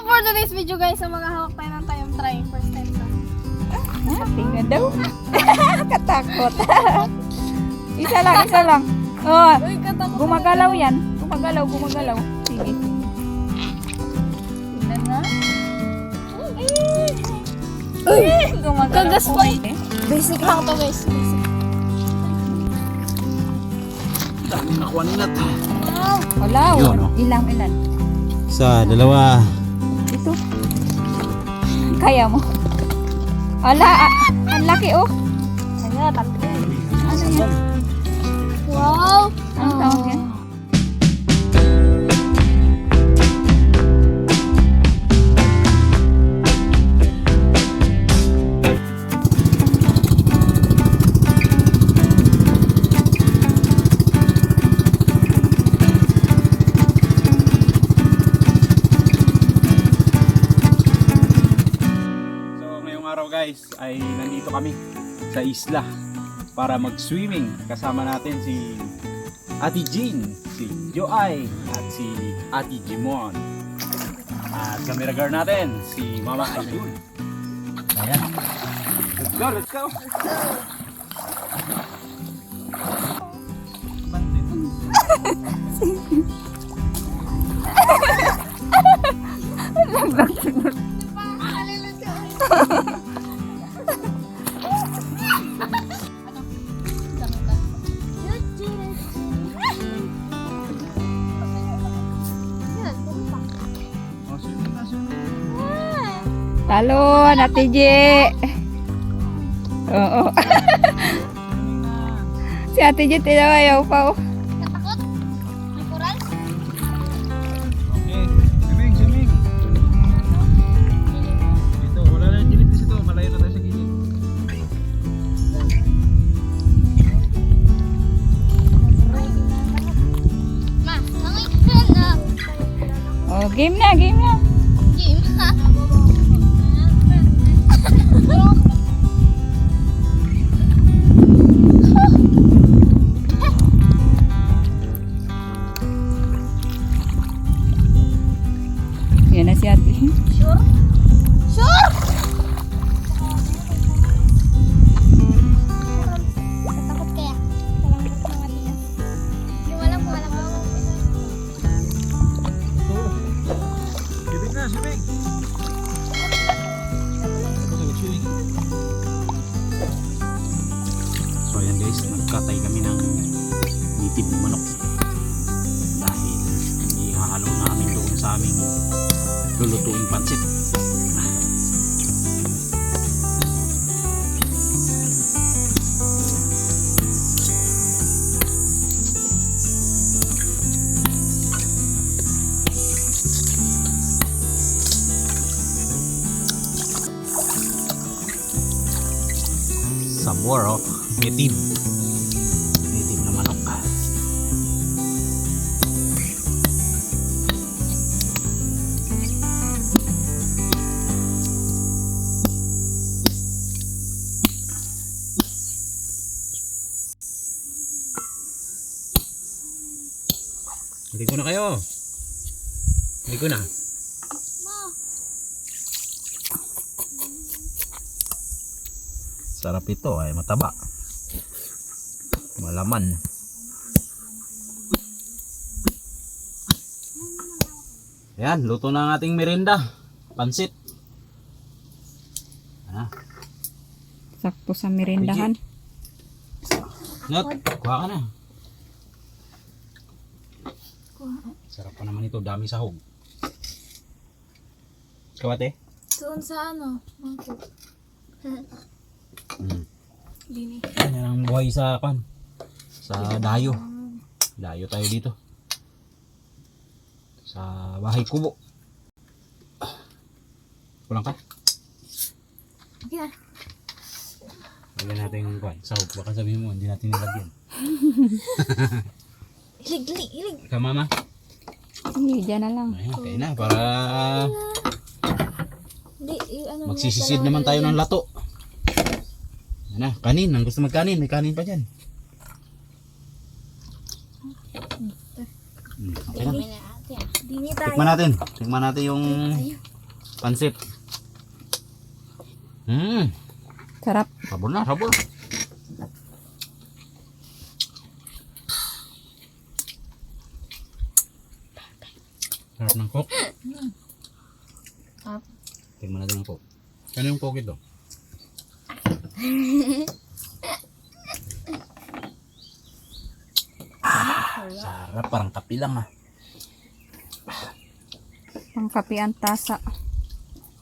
For today's video guys, sa mga hawak tayo ng tayong try. First time na. Ah, tingnan daw. Katakot. isa lang, isa lang. Oh, Uy, katakot. gumagalaw yan. Gumagalaw, gumagalaw. Sige. Tingnan na. Uy! Gumagalaw Kagas po pa. eh. Basic lang to guys. Basic. Dami nakuha ni Nat. Wow! Wala, Yun, oh. ilang ilan. Sa dalawa. Ito. Kaya mo. Ala, ah, ang laki oh. Ano yan? Wow! Ang tawag yan? Guys ay nandito kami sa isla para mag-swimming. Kasama natin si Ate Jean, si Joay at si Ate Jimon. At kameragar natin si Mama Ayun. Ayan. Let's go, let's go. Oh, Talon, Ate J. Oo. si Ate J, tinawayaw pa oh. Katakot? May koral? Okay, nagkatay kami ng native na manok. Dahil ihahalo namin doon sa aming lulutuing pansit. Sabor oh. Native Ligo na. Sarap ito ay mataba. Malaman. Ayan, luto na ang ating merienda. Pansit. Ano? Sakto sa merindahan. Nat, kuha ka na. Sarap pa naman ito, dami sahog. Kawate? Doon sa ano? Mangkok. Hmm. Dini. Yan ang buhay sa kan. Sa dayo. Dayo tayo dito. Sa bahay kubo. Kulang ka? Yeah. Lagyan natin yung kwan. Sahog. Baka sabihin mo, hindi natin nilagyan. Ilig, ilig, ilig. Ka mama? Hindi, dyan na lang. Ayun, kaya na. Para Y- ano. magsisisid naman tayo ng lato. Yan na, kanin. Ang gusto magkanin, may kanin pa dyan. Hmm, okay na. Dini. tikman natin. Tikman natin yung pansit. Hmm, Sarap. sabor na, sabor. Sarap ng coke. Tikman natin ang coke. Ano yung coke ito? Sarap, parang kapi lang ah. Pangkapi ang tasa.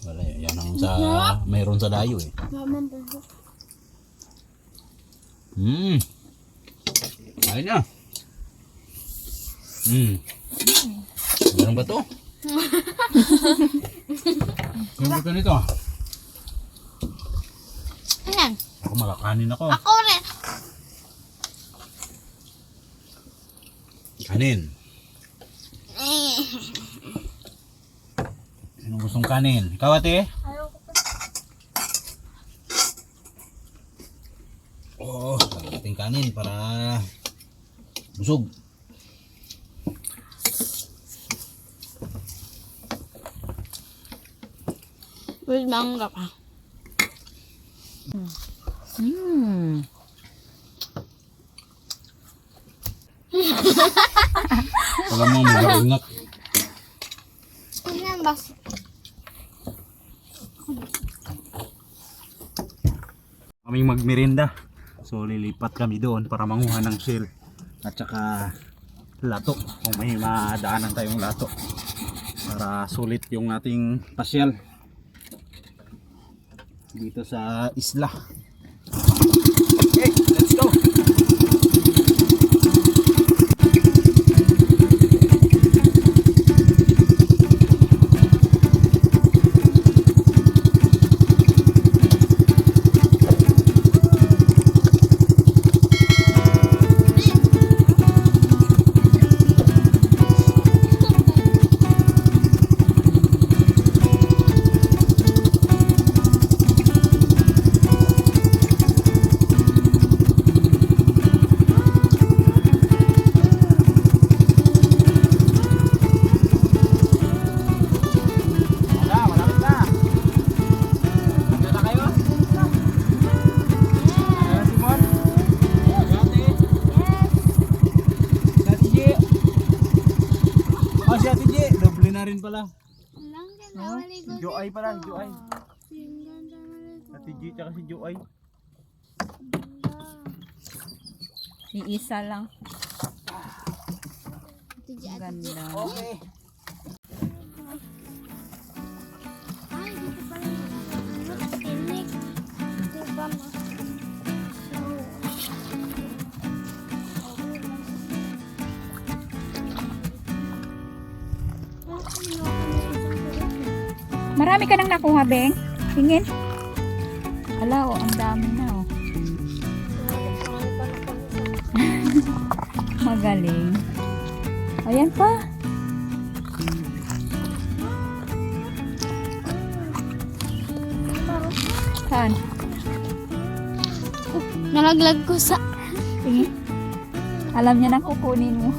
Wala, yan ang sa, mayroon sa dayo eh. Hmm. Ayun na. Hmm. Meron ba to? Yung ito nito. Ayan. Ako makakanin ako. Ako rin. Kanin. Sino gustong kanin? Ikaw ate? Oo, oh, ating kanin para busog. Wait, mangga pa. Hmm. Wala mo mag-ingat. Ayan, basta. Kaming magmerienda. So lilipat kami doon para manguha ng shell. At saka lato. Kung may madaanan tayong lato. Para sulit yung ating pasyal. Dito sa isla. Pala. Lang yan, nawaligo Si Joay pala, si Joay. Tingnan na maligo. Ate G tsaka si. Iisa lang. Dyan. Ganda. Okay. Marami ka nang nakuha, Beng. Tingin. Ala, oh, ang dami na, oh. Magaling. Ayan pa. Saan? Nalaglag ko sa... Tingin. Alam niya na kukunin mo.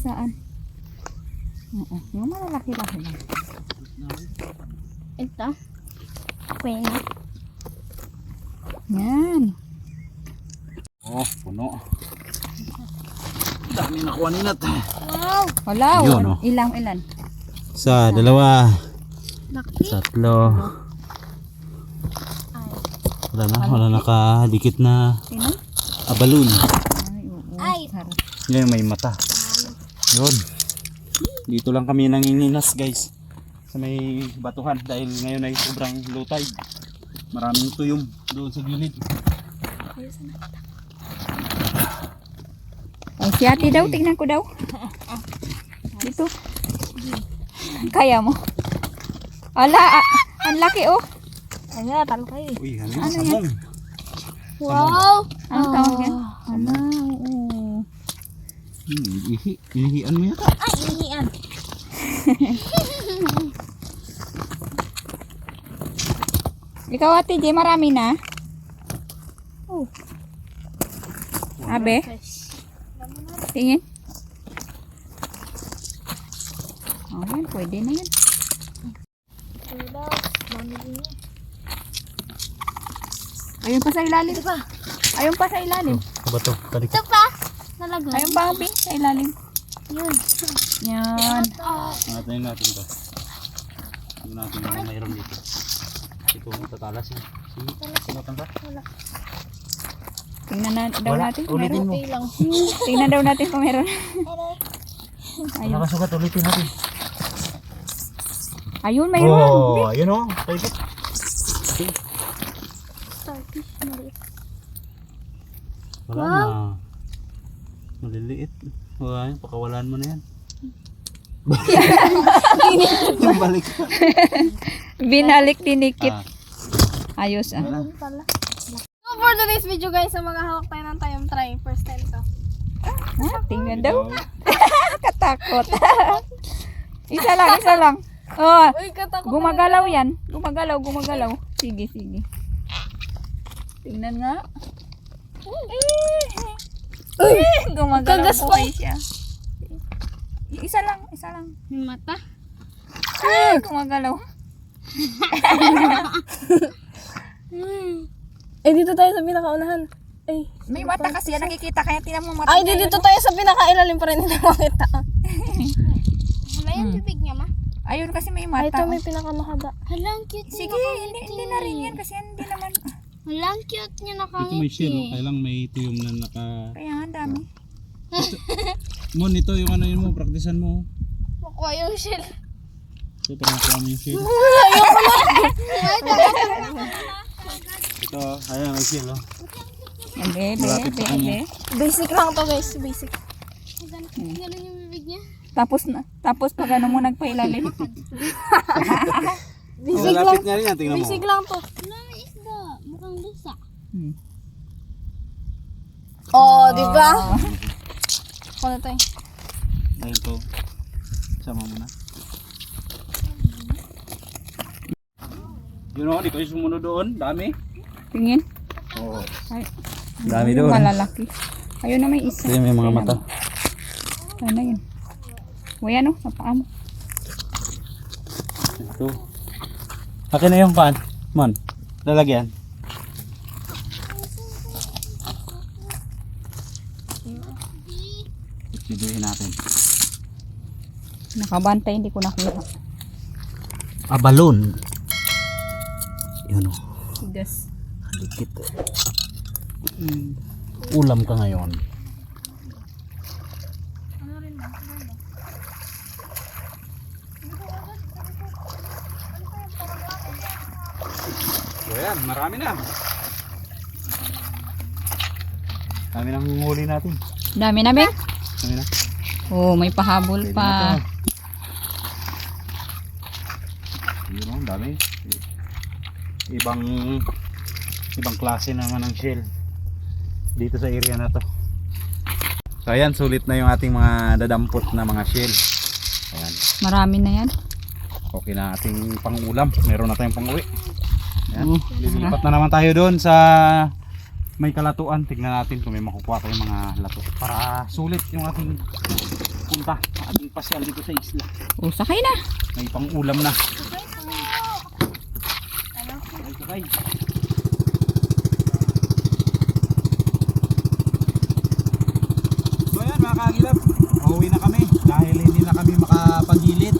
Saan? Oo, yung malalaki-laki lang. Ito. Pwede. Yan. Oh, puno. Dami nakuha ni Nat. Wow! Wala, Yun, oh. ilang ilan. Isa, dalawa, Laki. tatlo. Wala na, wala na Tingnan. abalon. Ay, oo. Ay. Sarap. Ngayon may mata. Yun. Dito lang kami nanginginas guys. Sa may batuhan dahil ngayon ay sobrang low tide. Maraming tuyom doon sa gilid. Ay, si ate daw, tignan ko daw. Dito. Kaya mo. Ala, ah, ang laki oh. Ay, nga, talo kayo. Uy, ano, Ano samong. Wow! Ano tawag yan? Ala, oo. Hmm, ihi, inihian mo yata. Ay, inian. Ikaw ate J, marami na. Abe, tingin. Oh, yan, pwede na yan. Ayun pa sa ilalim. Ito pa. Ayun pa sa ilalim. Ano. Ito pa. Nalagay. Ayun pa, Bi, sa ilalim. Yun. Yan. Angatin natin to. Tingnan natin kung mayroon dito. Ito mo tatalas yan. Sige, sinatan ka. Tingnan na, daw Wala, natin kung ulitin meron. mo. Okay lang. Tingnan daw natin kung meron. Ayun. Nakasugat, ulitin natin. Ayun, mayroon. Oh, ayun o. Talikod. Starfish. Maliit. Wala Wow. na. Maliliit. Wala yan, pakawalan mo na yan. Yung balik. Binalik dinikit. Ah, Ayos ah. Yun pala. So for today's video guys, sa mga hawak tayo ng tayong try. First time to. Ah, tingnan daw. Katakot. isa lang, isa lang. Oh, Uy, katakot. gumagalaw yan. Gumagalaw, gumagalaw. Sige, sige. Tingnan nga. Uy, gumagalaw Kagas pa. siya. Isa lang, isa lang. Yung mata. Ay, gumagalaw. Eh, dito tayo sa pinakaunahan. Ay. May mata kasi yan nakikita kaya tinan mo mata. Ay, niya, di dito tayo sa pinakailalim pa rin hindi makita. Wala yung bibig niya, ma? Ayun kasi may Ay, mata. ito may pinakamahaba. Halang cute Sige, hindi, hindi na rin yan kasi hindi naman. Halang cute niya ito nakangiti. may shell. Oh. Kailang may tuyong na naka... Kaya ang dami. Mon, ito yung ano yun mo, praktisan mo. Makuha yung shell. Ito, para nakuha mo yung shell. Ito, ayan, may shell oh. Ebe, ebe, ebe, ebe. Basic lang to guys, basic. Ganun yung bibig niya. Tapos na, tapos pag ano mo nagpailalim. Basic lang. Nga yan, tingnan mo. Basic lang to. Hmm. Oh, di ba? Ano tayo? Ayun to. Sama mo na. Yun o, di kayo sumunod doon. Dami. Tingin. Oo. Ay, Dami doon. Malalaki. Ayun na may isa. Yung may mga mata. Ano na yun? Uy, ano? Sa paa mo. Ito. Akin na yung pan. Mon, lalagyan. Siduhin natin. Nakabantay, hindi ko nakuha. Ah, balon. Yun o. Tigas. Dikit. Ulam ka ngayon. So yan, marami na. Dami nang huli natin. Dami na, Beng. Dami na. Oh, may pahabol Pwede pa. na to. Yun o, dami. Ibang ibang klase naman ng shell dito sa area na to. So ayan, sulit na yung ating mga dadampot na mga shell. Ayan, Marami na yan. okay na ating pangulam. Meron na tayong panguwi. Ayan, Oh, lilipat na naman tayo doon sa may kalatuan. Tignan natin kung may makukuha tayong mga lato. Para sulit yung ating punta, ating pasyal dito sa isla. Oh, sakay na. May pangulam na. Ay, sakay. So yan mga kagilap, pauwi na kami dahil hindi na kami makapagilid